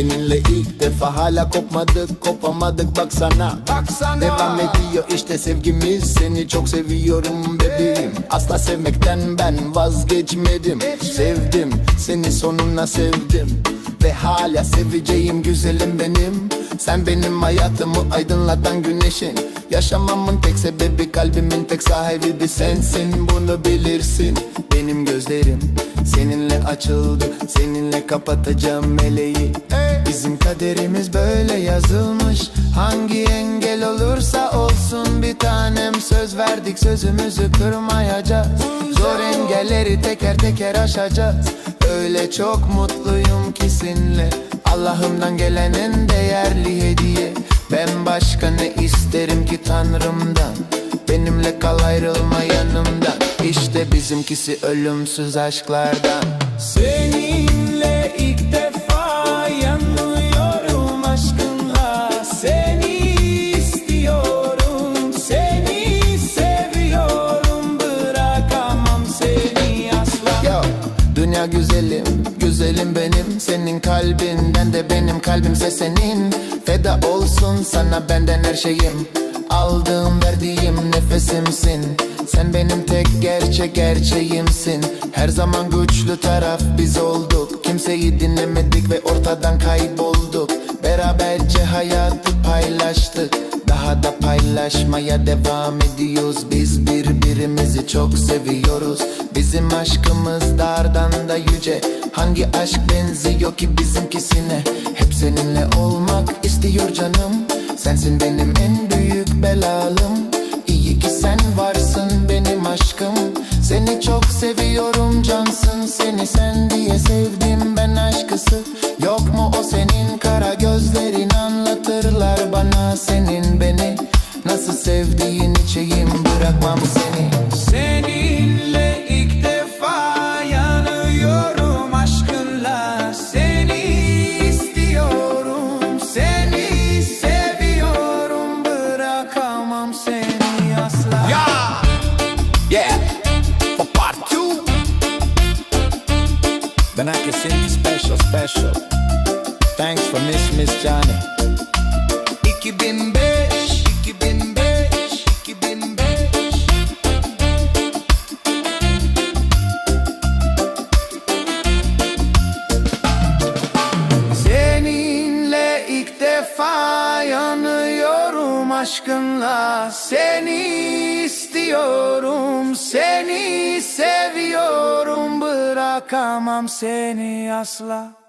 Seninle ilk defa hala kopmadık kopamadık baksana. Baksana. Devam ediyor işte sevgimiz Seni çok seviyorum bebeğim. Asla sevmekten ben vazgeçmedim. Sevdim seni sonuna sevdim. Ve hala seveceğim güzelim benim. Sen benim hayatımı aydınlatan güneşin. Yaşamamın tek sebebi kalbimin tek sahibi de sensin Bunu bilirsin. Benim gözlerim Seninle açıldı. Seninle kapatacağım meleği Bizim kaderimiz böyle yazılmış. Hangi engel olursa olsun bir tanem Söz verdik sözümüzü kırmayacağız. Zor engelleri teker teker aşacağız. Öyle çok mutluyum ki seninle. Allah'ımdan gelen en değerli hediye. Ben başka ne isterim ki Tanrım'dan? Benimle kal ayrılma yanımdan. İşte bizimkisi ölümsüz aşklardan. Seninle dünya güzelim, güzelim benim. Senin kalbinden de benim kalbimse senin. Feda olsun sana benden her şeyim. Aldığım verdiğim nefesimsin. Sen benim tek gerçek gerçeğimsin. Her zaman güçlü taraf biz olduk. Kimseyi dinlemedik ve ortadan kaybolduk. Beraberce hayatı paylaştık da paylaşmaya devam ediyoruz. Biz birbirimizi çok seviyoruz. Bizim aşkımız dardan da yüce. Hangi aşk benziyor ki bizimkisine? Hep seninle olmak istiyor canım. Sensin benim en büyük belalım sevdiğin içeyim bırakmam seni Seninle ilk defa yanıyorum aşkınla Seni istiyorum, seni seviyorum Bırakamam seni asla Yeah, yeah, for part two. Then I can sing you special, special. Thanks for Miss Miss Johnny. 2005, defa yanıyorum aşkınla. Seni istiyorum, seni seviyorum. Bırakamam seni asla